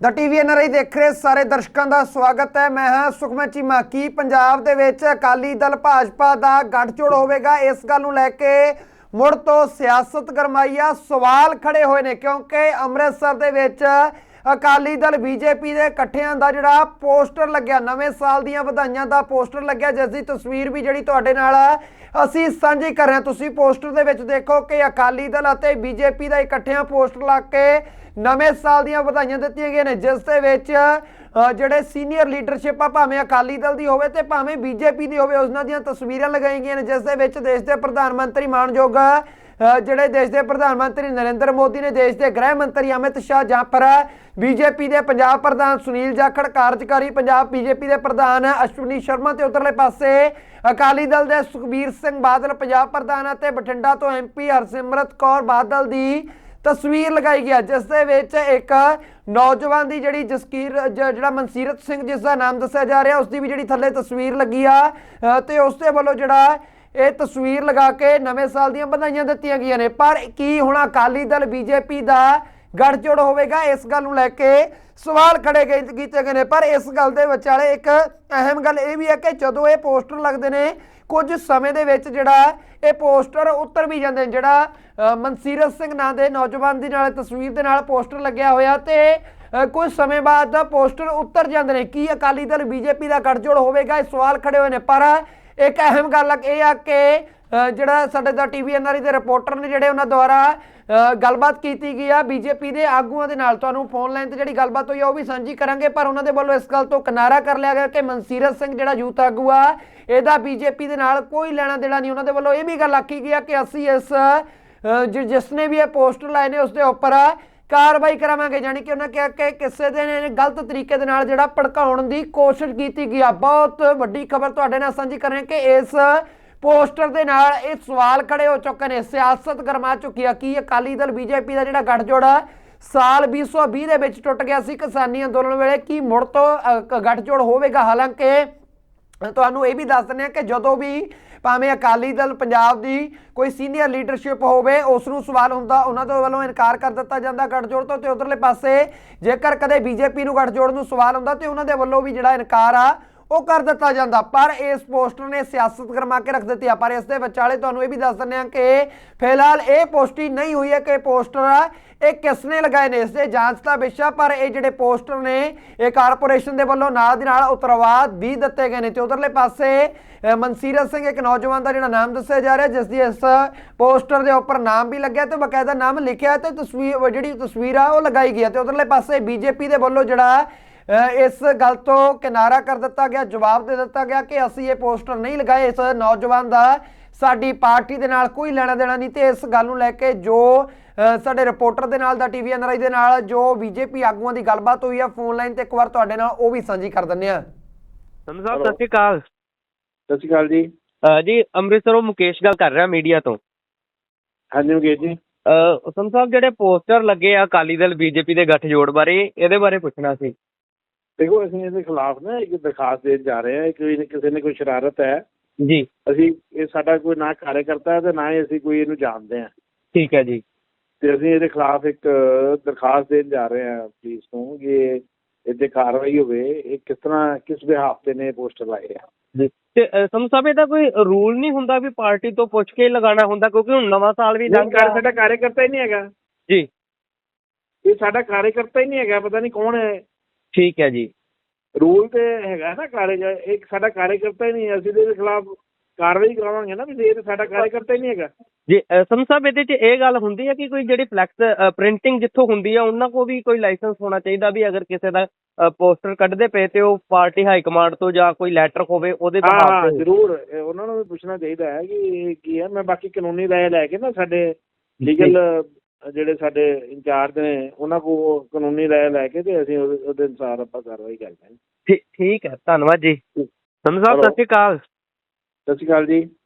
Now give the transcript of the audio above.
ਦਾ TV NRI ਦੇਖ ਰਹੇ ਸਾਰੇ ਦਰਸ਼ਕਾਂ ਦਾ ਸਵਾਗਤ ਹੈ। ਮੈਂ ਹਾਂ ਸੁਖਮਨ ਚੀਮਾ। ਕੀ ਪੰਜਾਬ ਦੇ ਵਿੱਚ ਅਕਾਲੀ ਦਲ ਭਾਜਪਾ ਦਾ ਗੱਠਜੋੜ ਹੋਵੇਗਾ? ਇਸ ਗੱਲ ਨੂੰ ਲੈ ਕੇ ਮੁੜ ਤੋਂ ਸਿਆਸਤ ਗਰਮਾਈ ਆ ਸਵਾਲ ਖੜੇ ਹੋਏ ਨੇ, ਕਿਉਂਕਿ ਅੰਮ੍ਰਿਤਸਰ ਦੇ ਵਿੱਚ ਅਕਾਲੀ ਦਲ ਬੀਜੇਪੀ ਦੇ ਇਕੱਠਿਆਂ ਦਾ ਜਿਹੜਾ ਪੋਸਟਰ ਲੱਗਿਆ, ਨਵੇਂ ਸਾਲ ਦੀਆਂ ਵਧਾਈਆਂ ਦਾ ਪੋਸਟਰ ਲੱਗਿਆ, ਜਿਸ ਦੀ ਤਸਵੀਰ ਵੀ ਜਿਹੜੀ ਤੁਹਾਡੇ ਨਾਲ ਅਸੀਂ ਸਾਂਝੀ ਕਰ ਰਹੇ ਹਾਂ। ਤੁਸੀਂ ਪੋਸਟਰ ਦੇ ਵਿੱਚ ਦੇਖੋ ਕਿ ਅਕਾਲੀ ਦਲ ਅਤੇ ਬੀਜੇਪੀ ਦਾ ਇਕੱਠਿਆਂ ਪੋਸਟਰ ਲਾ ਕੇ ਨਵੇਂ ਸਾਲ ਦੀਆਂ ਵਧਾਈਆਂ ਦਿੱਤੀਆਂ ਗਈਆਂ ਨੇ, ਜਿਸ ਦੇ ਵਿੱਚ ਜਿਹੜੇ ਸੀਨੀਅਰ ਲੀਡਰਸ਼ਿਪ ਆ, ਭਾਵੇਂ ਅਕਾਲੀ ਦਲ ਦੀ ਹੋਵੇ ਤੇ ਭਾਵੇਂ ਬੀਜੇਪੀ ਦੀ ਹੋਵੇ ਉਹਨਾਂ ਦੀਆਂ ਤਸਵੀਰਾਂ ਲਗਾਈਆਂ ਗਈਆਂ ਨੇ, ਜਿਸ ਦੇ ਵਿੱਚ ਦੇਸ਼ ਦੇ ਪ੍ਰਧਾਨ ਮੰਤਰੀ ਮਾਨਯੋਗ ਜਿਹੜੇ ਦੇਸ਼ ਦੇ ਪ੍ਰਧਾਨ ਮੰਤਰੀ ਨਰਿੰਦਰ ਮੋਦੀ ਨੇ ਦੇਸ਼ ਦੇ ਗ੍ਰਹਿ ਮੰਤਰੀ ਅਮਿਤ ਸ਼ਾਹ ਜਾਂ ਪਰ ਬੀਜੇਪੀ ਦੇ ਪੰਜਾਬ ਪ੍ਰਧਾਨ ਸੁਨੀਲ ਜਾਖੜ ਕਾਰਜਕਾਰੀ ਪੰਜਾਬ ਬੀਜੇਪੀ ਦੇ ਪ੍ਰਧਾਨ ਅਸ਼ਵਨੀ ਸ਼ਰਮਾ ਤੇ ਉਧਰਲੇ ਪਾਸੇ ਅਕਾਲੀ ਦਲ ਦੇ ਸੁਖਬੀਰ ਸਿੰਘ ਬਾਦਲ ਪੰਜਾਬ ਪ੍ਰਧਾਨ ਅਤੇ ਬਠਿੰਡਾ ਤੋਂ ਐਮਪੀ ਹਰਸਿਮਰਤ ਕੌਰ ਬਾਦਲ ਦੀ ਤਸਵੀਰ ਲਗਾਈ ਗਿਆ ਜਿਸ ਦੇ ਵਿੱਚ ਇੱਕ ਨੌਜਵਾਨ ਦੀ ਜਿਹੜੀ ਜਸਕੀਰ ਜ- ਜਿਹੜਾ ਮਨਸੀਰਤ ਸਿੰਘ ਜਿਸ ਦਾ ਨਾਮ ਦੱਸਿਆ ਜਾ ਰਿਹਾ ਉਸ ਦੀ ਵੀ ਜਿਹੜੀ ਥੱਲੇ ਤਸਵੀਰ ਲੱਗੀ ਆ ਅ, ਤੇ ਉਸ ਦੇ ਵੱਲੋਂ ਜਿਹੜਾ ਇਹ ਤਸਵੀਰ ਲਗਾ ਕੇ ਨਵੇਂ ਸਾਲ ਦੀਆਂ ਵਧਾਈਆਂ ਦਿੱਤੀਆਂ ਗਈਆਂ ਨੇ। ਪਰ ਕੀ ਹੁਣ ਅਕਾਲੀ ਦਲ, ਬੀਜੇਪੀ ਦਾ ਗੱਠਜੋੜ ਹੋਵੇਗਾ? ਇਸ ਗੱਲ ਨੂੰ ਲੈ ਕੇ ਸਵਾਲ ਖੜੇ ਗਏ ਕੀਤੇ ਗਏ ਨੇ। ਪਰ ਇਸ ਗੱਲ ਦੇ ਵਿਚਾਲੇ ਇੱਕ ਅਹਿਮ ਗੱਲ ਇਹ ਵੀ ਹੈ ਕਿ ਜਦੋਂ ਇਹ ਪੋਸਟਰ ਲੱਗਦੇ ਨੇ, ਕੁਝ ਸਮੇਂ ਦੇ ਵਿੱਚ ਜਿਹੜਾ ਇਹ ਪੋਸਟਰ ਉੱਤਰ ਵੀ ਜਾਂਦੇ ਨੇ। ਜਿਹੜਾ ਮਨਸੀਰਤ ਸਿੰਘ ਨਾਂ ਦੇ ਨੌਜਵਾਨ ਦੀ ਨਾਲ ਤਸਵੀਰ ਦੇ ਨਾਲ ਪੋਸਟਰ ਲੱਗਿਆ ਹੋਇਆ ਤੇ ਕੁਝ ਸਮੇਂ ਬਾਅਦ ਦਾ ਪੋਸਟਰ ਉੱਤਰ ਜਾਂਦੇ ਨੇ। ਕੀ ਅਕਾਲੀ ਦਲ, ਬੀਜੇਪੀ ਦਾ ਗੱਠਜੋੜ ਹੋਵੇਗਾ? ਇਹ ਸਵਾਲ ਖੜੇ ਹੋਏ ਨੇ। ਪਰ ਇੱਕ ਅਹਿਮ ਗੱਲ ਇਹ ਆ ਕਿ ਜਿਹੜਾ ਸਾਡੇ ਦਾ ਟੀਵੀ ਐਨਆਰਈ ਦੇ ਰਿਪੋਰਟਰ ਨੇ ਜਿਹੜੇ ਉਹਨਾਂ ਦੁਆਰਾ ਗੱਲਬਾਤ ਕੀਤੀ ਗਈ ਆ ਬੀਜੇਪੀ ਦੇ ਆਗੂਆਂ ਦੇ ਨਾਲ। ਤੁਹਾਨੂੰ ਫੋਨ ਲਾਈਨ ਤੇ ਜਿਹੜੀ ਗੱਲਬਾਤ ਹੋਈ ਆ, ਉਹ ਵੀ ਸਾਂਝੀ ਕਰਾਂਗੇ, ਪਰ ਉਹਨਾਂ ਦੇ ਵੱਲੋਂ ਇਸ ਗੱਲ ਤੋਂ ਕਿਨਾਰਾ ਕਰ ਲਿਆ ਗਿਆ ਕਿ ਮਨਸੀਰਤ ਸਿੰਘ ਜਿਹੜਾ ਯੂਥ ਆਗੂ ਆ, ਇਹਦਾ ਬੀਜੇਪੀ ਦੇ ਨਾਲ ਕੋਈ ਲੈਣਾ ਦੇਣਾ ਨਹੀਂ। ਉਹਨਾਂ ਦੇ ਵੱਲੋਂ ਇਹ ਵੀ ਗੱਲ ਆਖੀ ਗਈ ਆ ਕਿ ਅਸੀਂ ਇਸ ਜਿਸ ਨੇ ਵੀ ਇਹ ਪੋਸਟਰ ਲਾਏ ਨੇ, ਉਸ ਦੇ ਉੱਪਰ ਕਾਰਵਾਈ ਕਰਾਵਾਂਗੇ ਯਾਨੀ ਕਿ ਉਹਨਾਂ ਕਿਹਾ ਕਿ ਕਿਸੇ ਦੇ ਨੇ ਗਲਤ ਤਰੀਕੇ ਦੇ ਨਾਲ ਜਿਹੜਾ ਭੜਕਾਉਣ ਦੀ ਕੋਸ਼ਿਸ਼ ਕੀਤੀ ਗਈ ਆ। ਬਹੁਤ ਵੱਡੀ ਖਬਰ ਤੁਹਾਡੇ ਨਾਲ ਸਾਂਝੀ ਕਰ ਰਹੇ ਕਿ ਇਸ ਪੋਸਟਰ ਦੇ ਨਾਲ ਇਹ ਸਵਾਲ ਖੜੇ ਹੋ ਚੁੱਕੇ ਨੇ। ਸਿਆਸਤ ਗਰਮਾ ਚੁੱਕੀ ਆ। ਕੀ ਅਕਾਲੀ ਦਲ ਬੀਜੇਪੀ ਦਾ ਜਿਹੜਾ ਗੱਠਜੋੜ ਆ ਸਾਲ 2020 ਦੇ ਵਿੱਚ ਟੁੱਟ ਗਿਆ ਸੀ ਕਿਸਾਨੀ ਅੰਦੋਲਨ ਵੇਲੇ। ਕੀ ਮੁੜ ਤੋਂ ਅ, ਕ- ਗੱਠਜੋੜ ਹੋਵੇਗਾ? ਹਾਲਾਂਕਿ ਤੁਹਾਨੂੰ ਇਹ ਵੀ ਦੱਸ ਦਿੰਦੇ ਆ ਕਿ ਜਦੋਂ ਵੀ ਭਾਵੇਂ ਅਕਾਲੀ ਦਲ ਪੰਜਾਬ ਦੀ ਕੋਈ ਸੀਨੀਅਰ ਲੀਡਰਸ਼ਿਪ ਹੋਵੇ ਉਸ ਨੂੰ ਸਵਾਲ ਹੁੰਦਾ, ਉਹਨਾਂ ਦੇ ਵੱਲੋਂ ਇਨਕਾਰ ਕਰ ਦਿੱਤਾ ਜਾਂਦਾ ਗੱਠਜੋੜ ਤੋਂ ਤੇ ਉਧਰਲੇ ਪਾਸੇ ਜੇਕਰ ਕਦੇ ਬੀਜੇਪੀ ਨੂੰ ਗੱਠਜੋੜ ਨੂੰ ਸਵਾਲ ਹੁੰਦਾ ਤੇ ਉਹਨਾਂ ਦੇ ਵੱਲੋਂ ਵੀ ਜਿਹੜਾ ਇਨਕਾਰ ਆ ਉਹ ਕਰ ਦਿੱਤਾ ਜਾਂਦਾ। ਪਰ ਇਸ ਪੋਸਟਰ ਨੇ ਸਿਆਸਤ ਗਰਮਾ ਕੇ ਰੱਖ ਦਿੱਤੀ ਆ। ਪਰ ਇਸ ਦੇ ਵਿਚਾਲੇ ਤੁਹਾਨੂੰ ਇਹ ਵੀ ਦੱਸ ਦਿੰਦੇ ਆ ਕਿ ਫਿਲਹਾਲ ਇਹ ਪੋਸਟੀ ਨਹੀਂ ਹੋਈ ਹੈ ਕਿ ਪੋਸਟਰ ਇਹ ਕਿਸ ਨੇ ਲਗਾਏ ਨੇ ਇਸ ਦੇ। ਜਾਂਚ ਦਾ ਵਿਸ਼ਾ ਪਰ ਇਹ ਜਿਹੜੇ ਪੋਸਟਰ ਨੇ, ਇਹ ਕਾਰਪੋਰੇਸ਼ਨ ਦੇ ਵੱਲੋਂ ਨਾਲ ਦੀ ਨਾਲ ਉਤਰਵਾਦ ਵੀ ਦਿੱਤੇ ਗਏ ਨੇ। ਤੇ ਉਧਰਲੇ ਪਾਸੇ ਮਨਸੀਰਤ ਸਿੰਘ, ਇੱਕ ਨੌਜਵਾਨ ਦਾ ਜਿਹੜਾ ਨਾਮ ਦੱਸਿਆ ਜਾ ਰਿਹਾ, ਜਿਸ ਦੀ ਇਸ ਪੋਸਟਰ ਦੇ ਉੱਪਰ ਨਾਮ ਵੀ ਲੱਗਿਆ ਤੇ ਬਕਾਇਦਾ ਨਾਮ ਲਿਖਿਆ ਤੇ ਤਸਵੀਰ ਜਿਹੜੀ ਤਸਵੀਰ ਆ, ਉਹ ਲਗਾਈ ਗਈ ਆ। ਤੇ ਉਧਰਲੇ ਪਾਸੇ ਬੀਜੇਪੀ ਦੇ ਵੱਲੋਂ ਜਿਹੜਾ ਇਸ ਗੱਲ ਤੋਂ ਕਿਨਾਰਾ ਕਰ ਦਿੱਤਾ ਗਿਆ ਜਵਾਬ ਦੇ ਦਿੱਤਾ ਗਿਆ ਕਿ ਅਸੀਂ ਇਹ ਪੋਸਟਰ ਨਹੀਂ ਲਗਾਏ। ਇਸ ਨੌਜਵਾਨ ਦਾ ਸਾਡੀ ਪਾਰਟੀ ਦੇ ਨਾਲ ਕੋਈ ਲੈਣਾ ਦੇਣਾ ਨਹੀਂ ਤੇ ਇਸ ਗੱਲ ਨੂੰ ਲੈ ਕੇ ਜੋ ਸਾਡੇ ਰਿਪੋਰਟਰ ਦੇ ਨਾਲ ਦਾ ਟੀਵੀ ਐਨਆਰਆਈ ਦੇ ਨਾਲ ਜੋ ਬੀਜੇਪੀ ਆਗੂਆਂ ਦੀ ਗੱਲਬਾਤ ਹੋਈ ਆ ਫੋਨ ਲਾਈਨ ਤੇ ਇੱਕ ਵਾਰ ਤੁਹਾਡੇ ਨਾਲ ਉਹ ਵੀ ਸਾਂਝੀ ਕਰ ਦਿੰਦੇ ਆ ਸੰਧੂ ਸਾਹਿਬ Hello. ਸਤਿ ਸ਼੍ਰੀ ਅਕਾਲ। ਸਤਿ ਸ਼੍ਰੀ ਅਕਾਲ ਜੀ। ਜੀ ਅੰਮ੍ਰਿਤਸਰੋਂ ਮੁਕੇਸ਼ ਗੱਲ ਕਰ ਰਿਹਾ ਮੀਡੀਆ ਤੋਂ। ਹਾਂਜੀ ਮੁਕੇਸ਼ ਜੀ। ਸੰਧੂ ਸਾਹਿਬ ਜਿਹੜੇ ਪੋਸਟਰ ਲੱਗੇ ਆ ਅਕਾਲੀ ਦਲ ਬੀਜੇਪੀ ਦੇ ਗੱਠਜੋੜ ਬਾਰੇ ਇਹਦੇ ਬਾਰੇ ਪੁੱਛਣਾ ਸੀ। ਦੇਖੋ ਅਸੀਂ ਇਹਦੇ ਖਿਲਾਫ ਨਾ ਇੱਕ ਦਰਖਾਸਤ ਦੇਣ ਜਾ ਰਹੇ ਹਾਂ ਕਿ ਕਿਸੇ ਨੇ ਕੋਈ ਸ਼ਰਾਰਤ ਹੈ। ਜੀ। ਅਸੀਂ ਇਹ ਸਾਡਾ ਕੋਈ ਨਾ ਕਾਰਜਕਰਤਾ ਹੈ ਤੇ ਨਾ ਹੀ ਅਸੀਂ ਕੋਈ ਇਹਨੂੰ ਜਾਣਦੇ ਹਾਂ। ਠੀਕ ਹੈ ਜੀ। ਤੇ ਅਸੀਂ ਇਹਦੇ ਖਿਲਾਫ ਇੱਕ ਦਰਖਾਸਤ ਦੇਣ ਜਾ ਰਹੇ ਹਾਂ ਪੁਲਿਸ ਨੂੰ ਕਿ ਇਹਦੇ ਕਾਰਵਾਈ ਹੋਵੇ। ਇਹ ਕਿਸ ਤਰ੍ਹਾਂ ਕਿਸ ਬਿਹਾਫ ਤੇ ਨੇ ਪੋਸਟਰ ਲਾਏ ਆ। ਜੀ। ਤੇ ਸੰਧੂ ਸਾਹਿਬ ਇਹਦਾ ਕੋਈ ਰੂਲ ਨਹੀਂ ਹੁੰਦਾ ਵੀ ਪਾਰਟੀ ਤੋਂ ਪੁੱਛ ਕੇ ਲਗਾਉਣਾ ਹੁੰਦਾ ਕਿਉਂਕਿ ਹੁਣ ਨਵਾਂ ਸਾਲ ਵੀ ਲੰਘ ਗਿਆ ਸਾਡਾ ਕਾਰਜਕਰਤਾ ਹੀ ਨਹੀਂ ਹੈਗਾ। ਜੀ। ਇਹ ਸਾਡਾ ਕਾਰਜਕਰਤਾ ਹੀ ਨਹੀਂ ਹੈਗਾ ਪਤਾ ਨਹੀਂ ਕੌਣ ਹੈ। ਠੀਕ ਹੈ ਜੀ। ਰੂਲ ਤੇ ਹੈਗਾ ਨਾ ਕਾਰਜ ਇੱਕ ਸਾਡਾ ਕਾਰਜਕਰਤਾ ਹੀ ਨਹੀਂ ਹੈ। ਅਸੀਂ ਇਹਦੇ ਖਿਲਾਫ ਕਾਰਵਾਈ ਕਰਾਵਾਂਗੇ ਨਾ ਵੀ ਇਹ ਤਾਂ ਸਾਡਾ ਕਾਰਜਕਰਤਾ ਹੀ ਨਹੀਂ ਹੈਗਾ। ਜੀ ਸੰਧੂ ਸਾਹਿਬ ਇਹਦੇ 'ਚ ਇਹ ਗੱਲ ਹੁੰਦੀ ਹੈ ਕਿ ਕੋਈ ਜਿਹੜੀ ਫਲੈਕਸ ਪ੍ਰਿੰਟਿੰਗ ਜਿੱਥੋਂ ਹੁੰਦੀ ਆ ਉਹਨਾਂ ਕੋਲ ਵੀ ਕੋਈ ਲਾਇਸੈਂਸ ਹੋਣਾ ਚਾਹੀਦਾ ਵੀ ਅਗਰ ਕਿਸੇ ਦਾ ਪੋਸਟਰ ਕੱਢਦੇ ਪਏ ਤੇ ਉਹ ਪਾਰਟੀ ਹਾਈ ਕਮਾਂਡ ਤੋਂ ਜਾਂ ਕੋਈ ਲੈਟਰ ਹੋਵੇ ਉਹਦੇ ਹਾਂ ਬਿਹਾਫ ਹਾਂ ਤੇ। ਜ਼ਰੂਰ। ਇਹ ਉਹਨਾਂ ਨੂੰ ਵੀ ਪੁੱਛਣਾ ਚਾਹੀਦਾ ਹੈ ਕਿ ਇਹ ਕੀ ਹੈ। ਮੈਂ ਬਾਕੀ ਕਾਨੂੰਨੀ ਰਾਏ ਲੈ ਕੇ ਨਾ ਸਾਡੇ ਲੀਗਲ ਜਿਹੜੇ ਸਾਡੇ ਇੰਚਾਰਜ ਨੇ ਉਹਨਾਂ ਕੋਲ ਕਾਨੂੰਨੀ ਰਾਏ ਲੈ ਕੇ ਤੇ ਅਸੀਂ ਉਹਦੇ ਉਹਦੇ ਅਨੁਸਾਰ ਆਪਾਂ ਕਾਰਵਾਈ ਕਰਦੇ ਹਾਂ। ਠੀ- ਠੀਕ ਹੈ ਧੰਨਵਾਦ ਜੀ। ਸਾਹਿਬ ਸਤਿ. ਸ਼੍ਰੀ ਅਕਾਲ। ਸਤਿ ਸ਼੍ਰੀ ਅਕਾਲ ਜੀ।